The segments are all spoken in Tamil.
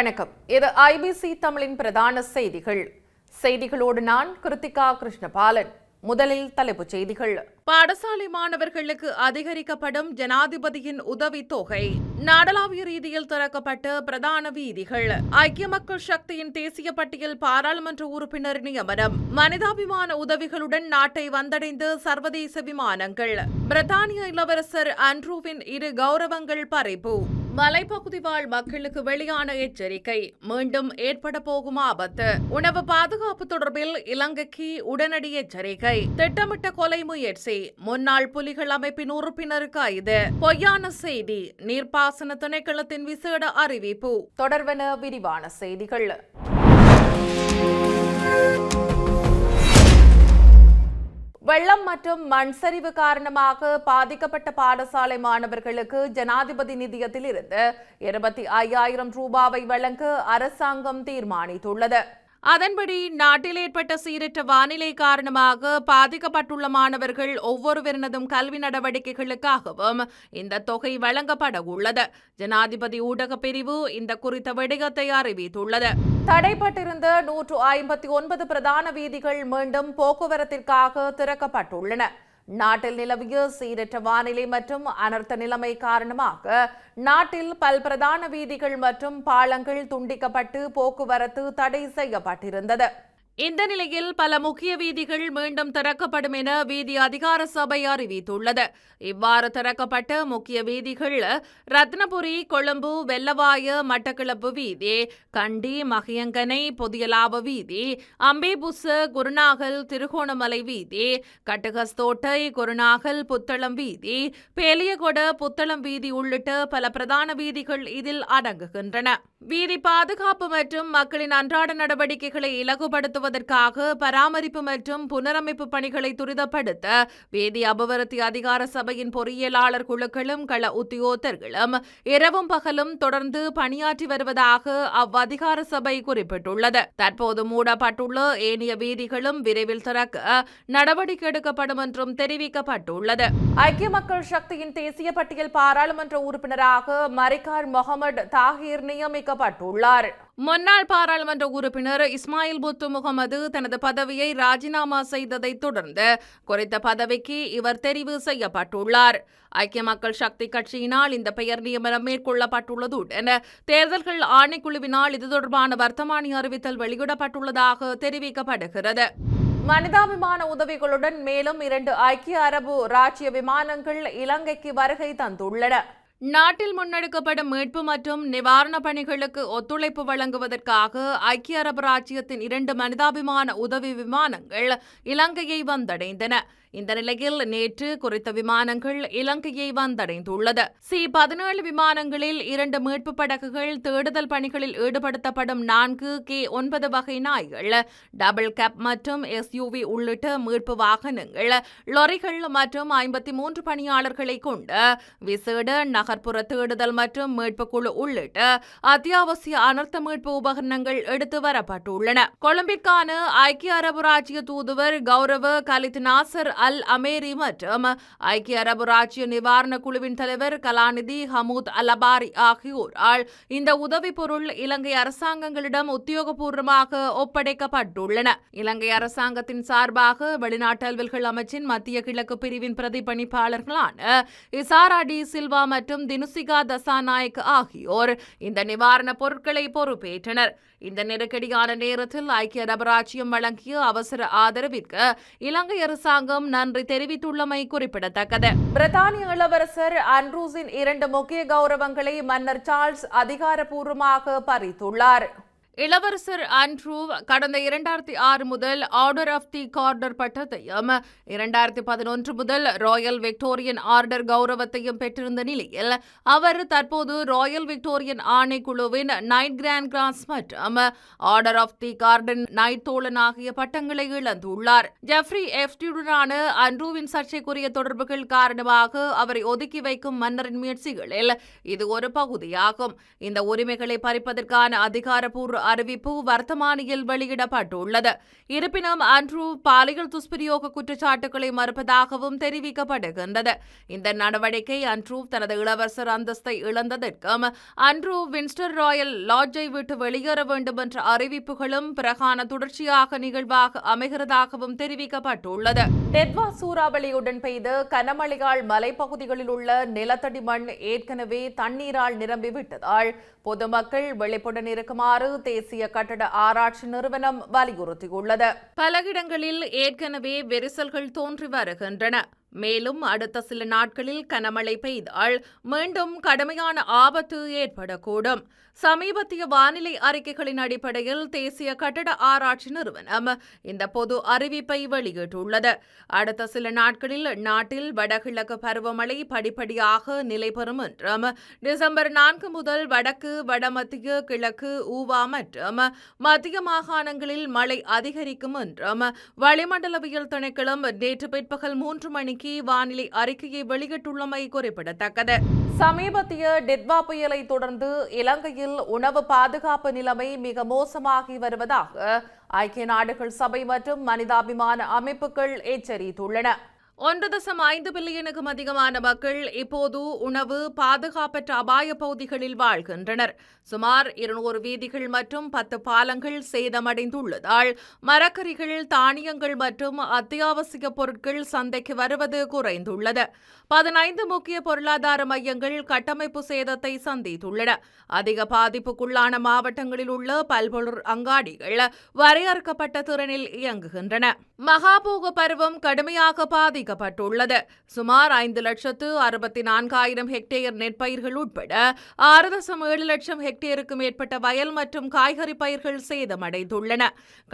வணக்கம். இது ஐபிசி தமிழின் பிரதான செய்திகள். செய்திகளோடு நான் கிருத்திகா கிருஷ்ணபாலன். முதலில் தலைப்புச் செய்திகள். பாடசாலை மாணவர்களுக்கு அதிகரிக்கப்படும் ஜனாதிபதியின் உதவித் தொகை. நாடளாவிய ரீதியில் திறக்கப்பட்ட பிரதான வீதிகள். ஐக்கிய மக்கள் சக்தியின் தேசிய பட்டியல் பாராளுமன்ற உறுப்பினர் நியமனம். மனிதாபிமான உதவிகளுடன் நாட்டை வந்தடைந்த சர்வதேச விமானங்கள். பிரித்தானிய இளவரசர் ஆண்ட்ரூவின் இரு கௌரவங்கள் பறிப்பு. மலைப்பகுதி வாழ் மக்களுக்கு வெளியான எச்சரிக்கை. மீண்டும் ஏற்பட போகும் ஆபத்து. உணவு பாதுகாப்பு தொடர்பில் இலங்கைக்கு உடனடி எச்சரிக்கை. திட்டமிட்ட கொலை முயற்சி. முன்னாள் புலிகள் அமைப்பின் உறுப்பினர் கைது. பொய்யான செய்தி. நீர்ப்பாசன திணைக்களத்தின் விசேட அறிவிப்பு. தொடர்வன விரிவான செய்திகள். வெள்ளம் மற்றும் மண் சரிவு காரணமாக பாதிக்கப்பட்ட பாடசாலை மாணவர்களுக்கு ஜனாதிபதி நிதியத்தில் இருந்து இருபத்தி ஐயாயிரம் ரூபாவை வழங்க அரசாங்கம் தீர்மானித்துள்ளது. அதன்படி நாட்டில் ஏற்பட்ட சீரற்ற வானிலை காரணமாக பாதிக்கப்பட்டுள்ள மாணவர்கள் ஒவ்வொருவரினதும் கல்வி நடவடிக்கைகளுக்காகவும் இந்த தொகை வழங்கப்பட உள்ளது. ஜனாதிபதி ஊடக பிரிவு இந்த குறித்த விடயத்தை அறிவித்துள்ளது. தடைப்பட்டிருந்த நூற்று ஐம்பத்தி ஒன்பது பிரதான வீதிகள் மீண்டும் போக்குவரத்திற்காக திறக்கப்பட்டுள்ளன. நாட்டில் நிலவிய சீரற்ற வானிலை மற்றும் அனர்த்த நிலைமை காரணமாக நாட்டில் பல் பிரதான வீதிகள் மற்றும் பாலங்கள் துண்டிக்கப்பட்டு போக்குவரத்து தடை செய்யப்பட்டிருந்தது. இந்த நிலையில் பல முக்கிய வீதிகள் மீண்டும் திறக்கப்படும் என வீதி அதிகார சபை அறிவித்துள்ளது. இவ்வாறு திறக்கப்பட்ட முக்கிய வீதிகள் ரத்னபுரி கொழும்பு வெள்ளவாய மட்டக்களப்பு வீதி கண்டி மகியங்கனை பொதியலாவ வீதி அம்பேபுசு குருநாகல் திருகோணமலை வீதி கட்டுகஸ்தோட்டை குருநாகல் புத்தளம் வீதி பேலியகொட புத்தளம் வீதி உள்ளிட்ட பல பிரதான வீதிகள் இதில் அடங்குகின்றன. வீதி பாதுகாப்பு மற்றும் மக்களின் அன்றாட நடவடிக்கைகளை நடத்துவதற்காக பராமரிப்பு மற்றும் புனரமைப்பு பணிகளை துரிதப்படுத்த வேதி அபவரத்தி அதிகார சபையின் பொறியியலாளர் குழுக்களும் கள உத்தியோகர்களும் இரவும் பகலும் தொடர்ந்து பணியாற்றி வருவதாக அவ்வதிகார சபை குறிப்பிட்டுள்ளது. தற்போது மூடப்பட்டுள்ள ஏனைய வீதிகளும் விரைவில் திறக்க நடவடிக்கை எடுக்கப்படும் என்றும் தெரிவிக்கப்பட்டுள்ளது. ஐக்கிய மக்கள் சக்தியின் தேசிய பட்டியல் பாராளுமன்ற உறுப்பினராக மரிகார் முகமது தாகிர் நியமிக்கப்பட்டுள்ளார். முன்னாள் பாராளுமன்ற உறுப்பினர் இஸ்மாயில் புத்து முகமது தனது பதவியை ராஜினாமா செய்ததை தொடர்ந்து குறித்த பதவிக்கு இவர் தெரிவு செய்யப்பட்டுள்ளார். ஐக்கிய மக்கள் சக்தி கட்சியினால் இந்த பெயர் நியமனம் மேற்கொள்ளப்பட்டுள்ளதுடன் தேர்தல்கள் ஆணைக்குழுவினால் இது தொடர்பான வர்த்தமானி அறிவித்தல் வெளியிடப்பட்டுள்ளதாக தெரிவிக்கப்படுகிறது. மனிதாபிமான உதவிகளுடன் மேலும் இரண்டு ஐக்கிய அரபு ராஜ்ய விமானங்கள் இலங்கைக்கு வருகை தந்துள்ளன. நாட்டில் முன்னெடுக்கப்படும் மீட்பு மற்றும் நிவாரணப் பணிகளுக்கு ஒத்துழைப்பு வழங்குவதற்காக ஐக்கிய அரபு ராச்சியத்தின் இரண்டு மனிதாபிமான உதவி விமானங்கள் இலங்கையை வந்தடைந்தன. இந்த நிலையில் நேற்று குறித்த விமானங்கள் இலங்கையை வந்தடைந்துள்ளது. சி பதினேழு விமானங்களில் இரண்டு மீட்பு படகுகள் தேடுதல் பணிகளில் ஈடுபடுத்தப்படும் நான்கு கே ஒன்பது வகை நாய்கள் டபுள் கேப் மற்றும் எஸ்யூவி உள்ளிட்ட மீட்பு வாகனங்கள் லொரிகள் மற்றும் ஐம்பத்தி மூன்று பணியாளர்களை கொண்டு விசேட நகர்ப்புற தேடுதல் மற்றும் மீட்பு குழு உள்ளிட்ட அத்தியாவசிய அனர்த்த மீட்பு உபகரணங்கள் எடுத்து வரப்பட்டுள்ளன. கொழும்பிற்கான ஐக்கிய அரபு ராஜ்ய தூதுவர் கௌரவ கலித் நாசர் அல் அமேரி மற்றும் ஐக்கிய அரபு ராஜ்ய நிவாரண குழுவின் தலைவர் கலாநிதி ஹமூத் அலபாரி ஆகியோரால் இந்த உதவி பொருள் இலங்கை அரசாங்கங்களிடம் உத்தியோகபூர்வமாக ஒப்படைக்கப்பட்டுள்ளன. இலங்கை அரசாங்கத்தின் சார்பாக வெளிநாட்டு அலுவல்கள் அமைச்சின் மத்திய கிழக்கு பிரிவின் பிரதிபணிப்பாளர்களான இசாரா டி சில்வா மற்றும் தினுசிகா தசாநாயக் ஆகியோர் இந்த நிவாரணப் பொருட்களை பொறுப்பேற்றனர். இந்த நெருக்கடியான நேரத்தில் ஐக்கிய அரபு ராஜ்யம் வழங்கிய அவசர ஆதரவிற்கு இலங்கை அரசாங்கம் நன்றி தெரிவித்துள்ளமை குறிப்பிடத்தக்கது. பிரித்தானிய இளவரசர் அன்ரூஸின் இரண்டு முக்கிய கௌரவங்களை மன்னர் சார்ல்ஸ் அதிகாரப்பூர்வமாக பறித்துள்ளார். இளவரசர் ஆண்ட்ரூ கடந்த இரண்டாயிரத்தி ஆறு முதல் ஆர்டர் ஆஃப் தி கார்டர் பட்டத்தையும் இரண்டாயிரத்தி பதினொன்று முதல் ராயல் விக்டோரியன் ஆர்டர் கௌரவத்தையும் பெற்றிருந்த நிலையில் அவர் தற்போது ராயல் விக்டோரியன் ஆணைக்குழுவின் நைட் கிராண்ட் கிராஸ் மற்றும் order of the Garter knight தோழன் ஆகிய பட்டங்களை இழந்துள்ளார். ஜெஃப்ரி எஃப்டியுடனான அன்ட்ரூவின் சர்ச்சைக்குரிய தொடர்புகள் காரணமாக அவரை ஒதுக்கி வைக்கும் மன்னரின் முயற்சிகளில் இது ஒரு பகுதியாகும். இந்த உரிமைகளை பறிப்பதற்கான அதிகாரப்பூர்வ அறிவிப்பு வர்த்தமானியில் வெளியிடப்பட்டுள்ளது. இருப்பினும் அன்ட்ரூ பாலியல் துஷ்பிரயோக குற்றச்சாட்டுகளை மறுப்பதாகவும் தெரிவிக்கப்படுகின்றது. இந்த நடவடிக்கை அன்ட்ரூ தனது இளவரசர் அந்தஸ்தை இழந்ததற்கும் அன்ட்ரூ வின்ஸ்டர் ராயல் லாட்ஜை விட்டு வெளியேற வேண்டும் என்ற அறிவிப்புகளும் பிரகான தொடர்ச்சியாக நிகழ்வாக அமைகிறதாகவும் தெரிவிக்கப்பட்டுள்ளது. டெட்வா சூறாவளியுடன் பெய்த கனமழையால் மலைப்பகுதிகளில் உள்ள நிலத்தடி மண் ஏற்கனவே தண்ணீரால் நிரம்பிவிட்டதால் பொதுமக்கள் விழிப்புடன் இருக்குமாறு தேசிய கட்டட ஆராய்ச்சி நிறுவனம் வலியுறுத்தியுள்ளது. பல இடங்களில் ஏற்கனவே விரிசல்கள் தோன்றி வருகின்றன. மேலும் அடுத்த சில நாட்களில் கனமழை பெய்தால் மீண்டும் கடுமையான ஆபத்து ஏற்படக்கூடும். சமீபத்திய வானிலை அறிக்கைகளின் அடிப்படையில் தேசிய கட்டட ஆராய்ச்சி நிறுவனம் இந்த பொது அறிவிப்பை வெளியிட்டுள்ளது. அடுத்த சில நாட்களில் நாட்டில் வடகிழக்கு பருவமழை படிப்படியாக நிலைபெறும் என்றும் டிசம்பர் நான்கு முதல் வடக்கு வடமத்திய கிழக்கு ஊவா மற்றும் மத்திய மாகாணங்களில் மழை அதிகரிக்கும் என்றும் வளிமண்டலவியல் திணைக்களம் நேற்று பிற்பகல் மூன்று மணிக்கு வானிலை அறிக்கையை வெளியிட்டுள்ளமை குறிப்பிடத்தக்கது. சமீபத்திய டெட்வா புயலை தொடர்ந்து இலங்கையில் உணவு பாதுகாப்பு நிலைமை மிக மோசமாகி வருவதாக ஐக்கிய நாடுகள் சபை மற்றும் மனிதாபிமான அமைப்புகள் எச்சரித்துள்ளன. ஒன்று தசம் ஐந்து பில்லியனுக்கும் அதிகமான மக்கள் இப்போது உணவு பாதுகாப்பற்ற அபாய பகுதிகளில் வாழ்கின்றனர். சுமார் இருநூறு வீதிகள் மற்றும் பத்து பாலங்கள் சேதமடைந்துள்ளதால் மரக்கறிகள் தானியங்கள் மற்றும் அத்தியாவசிய பொருட்கள் சந்தைக்கு வருவது குறைந்துள்ளது. பதினைந்து முக்கிய பொருளாதார மையங்கள் கட்டமைப்பு சேதத்தை சந்தித்துள்ளன. அதிக பாதிப்புக்குள்ளான மாவட்டங்களில் உள்ள பல்பொருள் அங்காடிகள் வரையறுக்கப்பட்ட திறனில் இயங்குகின்றன. மகாபோக பருவம் கடுமையாக அறிவிக்கப்பட்டுள்ளது சுமார் ஐந்து லட்சத்து அறுபத்தி நான்காயிரம் ஹெக்டேயர் நெற்பயிர்கள் உட்பட ஆறு தசம் ஏழு லட்சம் ஹெக்டேருக்கு மேற்பட்ட வயல் மற்றும் காய்கறி பயிர்கள் சேதமடைந்துள்ளன.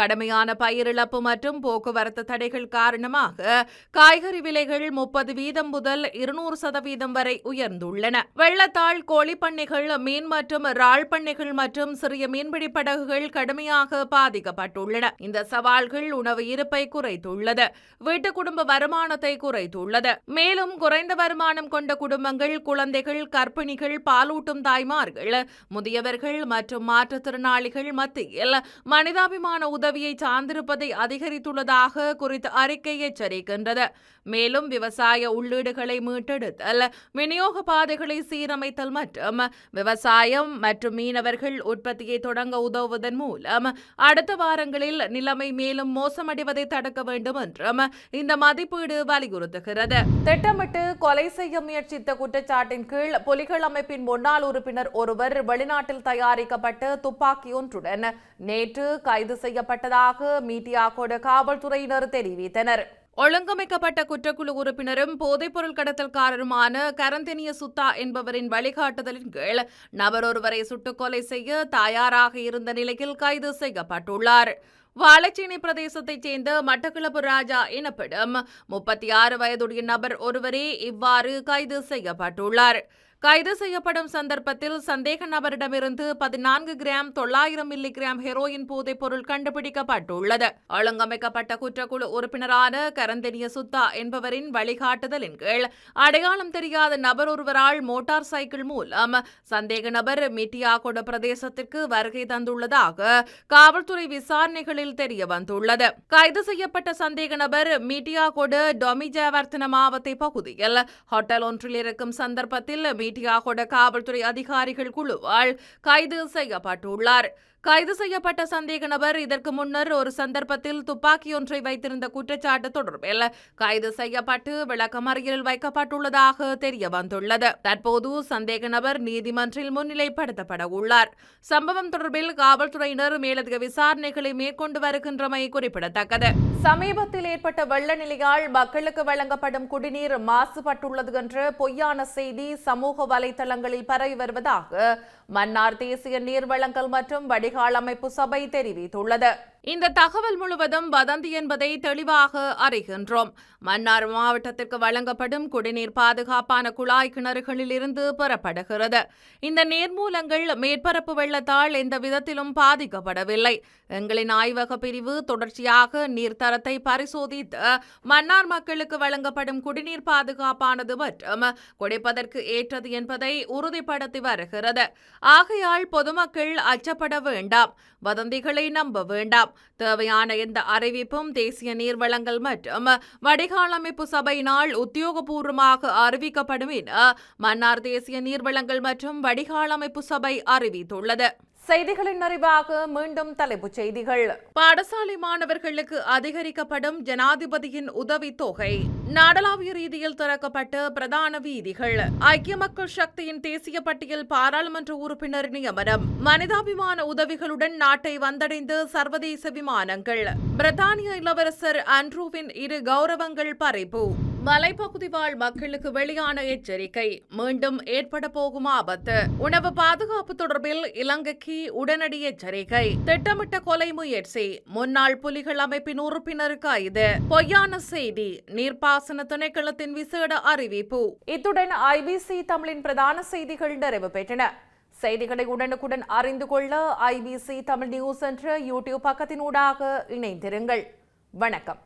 கடுமையான பயிரிழப்பு மற்றும் போக்குவரத்து தடைகள் காரணமாக காய்கறி விலைகள் முப்பது வீதம் முதல் இருநூறு சதவீதம் வரை உயர்ந்துள்ளன. வெள்ளத்தால் கோழிப்பண்ணைகள் மீன் மற்றும் இறால் பண்ணைகள் மற்றும் சிறிய மீன்பிடி படகுகள் கடுமையாக பாதிக்கப்பட்டுள்ளன. இந்த சவால்கள் உணவு இருப்பை குறைத்துள்ளது. வீட்டு குடும்ப வருமானத்தை குறைத்துள்ளது. மேலும் குறைந்த வருமானம் கொண்ட குடும்பங்கள் குழந்தைகள் கர்ப்பிணிகள் பாலூட்டும் தாய்மார்கள் முதியவர்கள் மற்றும் மாற்றுத்திறனாளிகள் மத்தியில் மனிதாபிமான உதவியை சார்ந்திருப்பதை அதிகரித்துள்ளதாக குறித்த அறிக்கை எச்சரிக்கின்றது. மேலும் விவசாய உள்ளீடுகளை மீட்டெடுத்தல் விநியோக பாதைகளை சீரமைத்தல் மற்றும் விவசாயம் மற்றும் மீனவர்கள் உற்பத்தியை தொடங்க உதவுவதன் மூலம் அடுத்த வாரங்களில் நிலைமை மேலும் மோசமடைவதை தடுக்க வேண்டும் என்றும் இந்த மதிப்பீடு வலியுறுத்துகிறது திட்டமிட்டு கொலை செய்ய முயற்சித்த குற்றச்சாட்டின் கீழ் புலிகள் அமைப்பின் முன்னாள் உறுப்பினர் ஒருவர் வெளிநாட்டில் தயாரிக்கப்பட்ட துப்பாக்கியொன்றுடன் நேற்று கைது செய்யப்பட்டதாக மீடியாக்கோட காவல்துறையினர் தெரிவித்தனர். ஒழுங்கமைக்கப்பட்ட குற்றக்குழு உறுப்பினரும் போதைப்பொருள் கடத்தல்காரருமான கரந்தினிய சுத்தா என்பவரின் வழிகாட்டுதலின் கீழ் நபர் ஒருவரை சுட்டுக் கொலை செய்ய தயாராக இருந்த நிலையில் கைது செய்யப்பட்டுள்ளார். வாழைச்சேனை பிரதேசத்தைச் சேர்ந்த மட்டக்களப்பு ராஜா எனப்படும் முப்பத்தி ஆறு வயதுடைய நபர் ஒருவரே இவ்வாறு கைது செய்யப்பட்டுள்ளார். கைது செய்யப்படும் சந்தர்ப்பத்தில் சந்தேக நபரிடமிருந்து பதினான்கு கிராம் தொள்ளாயிரம் மில்லி கிராம் ஹெரோயின் போதைப் பொருள் கண்டுபிடிக்கப்பட்டுள்ளது. ஒழுங்கமைக்கப்பட்ட குற்றக்குழு உறுப்பினரான கரந்தெனிய சுத்தா என்பவரின் வழிகாட்டுதலின் கீழ் அடையாளம் தெரியாத நபர் ஒருவரால் மோட்டார் சைக்கிள் மூலம் சந்தேக நபர் மிட்டியாகொட பிரதேசத்திற்கு வருகை தந்துள்ளதாக காவல்துறை விசாரணைகளில் தெரிய வந்துள்ளது. கைது செய்யப்பட்ட சந்தேக நபர் மீட்டியாகொடு டொமிஜாவர்த்தன மாவட்ட பகுதியில் ஹோட்டல் ஒன்றில் இருக்கும் சந்தர்ப்பத்தில் தியாகொட காவல்துறை அதிகாரிகள் குழுவால் கைது செய்யப்பட்டுள்ளார். கைது செய்யப்பட்ட சந்தேக நபர் இதற்கு முன்னர் ஒரு சந்தர்ப்பத்தில் துப்பாக்கி ஒன்றை வைத்திருந்த குற்றச்சாட்டு தொடர்பில் கைது செய்யப்பட்டு விளக்கமறியலில் வைக்கப்பட்டுள்ளதாக தெரிய வந்துள்ளது தற்போது சந்தேக நபர் நீதிமன்றில் முன்னிலைப்படுத்தப்பட உள்ளார் சம்பவம் தொடர்பில் காவல்துறையினர் மேலதிக விசாரணைகளை மேற்கொண்டு வருகின்றமை குறிப்பிடத்தக்கது. சமீபத்தில் ஏற்பட்ட வெள்ள நிலையால் மக்களுக்கு வழங்கப்படும் குடிநீர் மாசுபட்டுள்ளது என்ற பொய்யான செய்தி சமூக வலைதளங்களில் பரவி வருவதாக மன்னார் தேசிய நீர்வளங்கள் மற்றும் வடிகால் அமைப்பு சபை தெரிவித்துள்ளது. இந்த தகவல் முழுவதும் வதந்தி என்பதை தெளிவாக அறிகின்றோம். மன்னார் மாவட்டத்திற்கு வழங்கப்படும் குடிநீர் பாதுகாப்பான குழாய் கிணறுகளில் இருந்து பெறப்படுகிறது. இந்த நீர்மூலங்கள் மேற்பரப்பு வெள்ளத்தால் எந்த விதத்திலும் பாதிக்கப்படவில்லை. எங்களின் ஆய்வக பிரிவு தொடர்ச்சியாக நீர்த்தரத்தை பரிசோதித்து மன்னார் மக்களுக்கு வழங்கப்படும் குடிநீர் பாதுகாப்பானது மற்றும் குடிப்பதற்கு ஏற்றது என்பதை உறுதிப்படுத்தி வருகிறது. ஆகையால் பொதுமக்கள் அச்சப்பட வேண்டாம். வதந்திகளை நம்ப வேண்டாம். தேவையான எந்த அறிவிப்பும் தேசிய நீர்வளங்கள் மற்றும் வடிகால் அமைப்பு சபையினால் உத்தியோகபூர்வமாக அறிவிக்கப்படும் என மன்னார் தேசிய நீர்வளங்கள் மற்றும் வடிகால் அமைப்பு சபை அறிவித்துள்ளது. செய்திகளின் நிறைவாக மீண்டும் தலைப்புச் செய்திகள். பாடசாலை மாணவர்களுக்கு அதிகரிக்கப்படும் ஜனாதிபதியின் உதவித்தொகை நாடளாவிய ரீதியில் திறக்கப்பட்ட பிரதான வீதிகள். ஐக்கிய மக்கள் சக்தியின் தேசிய பட்டியல் பாராளுமன்ற உறுப்பினர் நியமனம். மனிதாபிமான உதவிகளுடன் நாட்டை வந்தடைந்த சர்வதேச விமானங்கள். பிரித்தானிய இளவரசர் ஆண்ட்ரூவின் இரு கௌரவங்கள் பறிப்பு மலைப்பகுதி வாழ் மக்களுக்கு வெளியான எச்சரிக்கை. மீண்டும் ஏற்பட போகும் ஆபத்து. உணவு பாதுகாப்பு தொடர்பில் இலங்கைக்கு உடனடி எச்சரிக்கை. திட்டமிட்ட கொலை முயற்சி. முன்னாள் புலிகள் அமைப்பின் உறுப்பினர் கைது. பொய்யான செய்தி. நீர்ப்பாசன திணைக்களத்தின் விசேட அறிவிப்பு. இத்துடன் ஐபிசி தமிழின் பிரதான செய்திகள் நிறைவு பெற்றன. செய்திகளை உடனுக்குடன் அறிந்து கொள்ள ஐபிசி தமிழ் நியூஸ் என்ற யூடியூப் பக்கத்தினூடாக இணைந்திருங்கள். வணக்கம்.